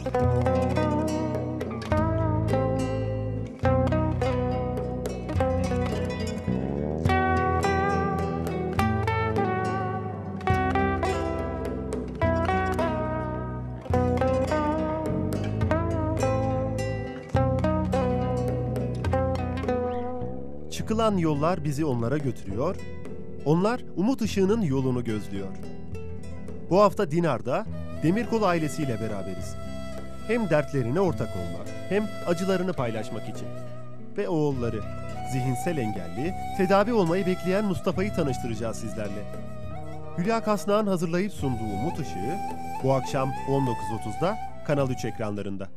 Çıkılan yollar bizi onlara götürüyor, onlar umut ışığının yolunu gözlüyor. Bu hafta Dinar'da Demirkol ailesiyle beraberiz. Hem dertlerine ortak olmak, hem acılarını paylaşmak için. Ve oğulları, zihinsel engelli, tedavi olmayı bekleyen Mustafa'yı tanıştıracağız sizlerle. Hülya Kasnağ'ın hazırlayıp sunduğu Umut Işığı bu akşam 19.30'da Kanal 3 ekranlarında.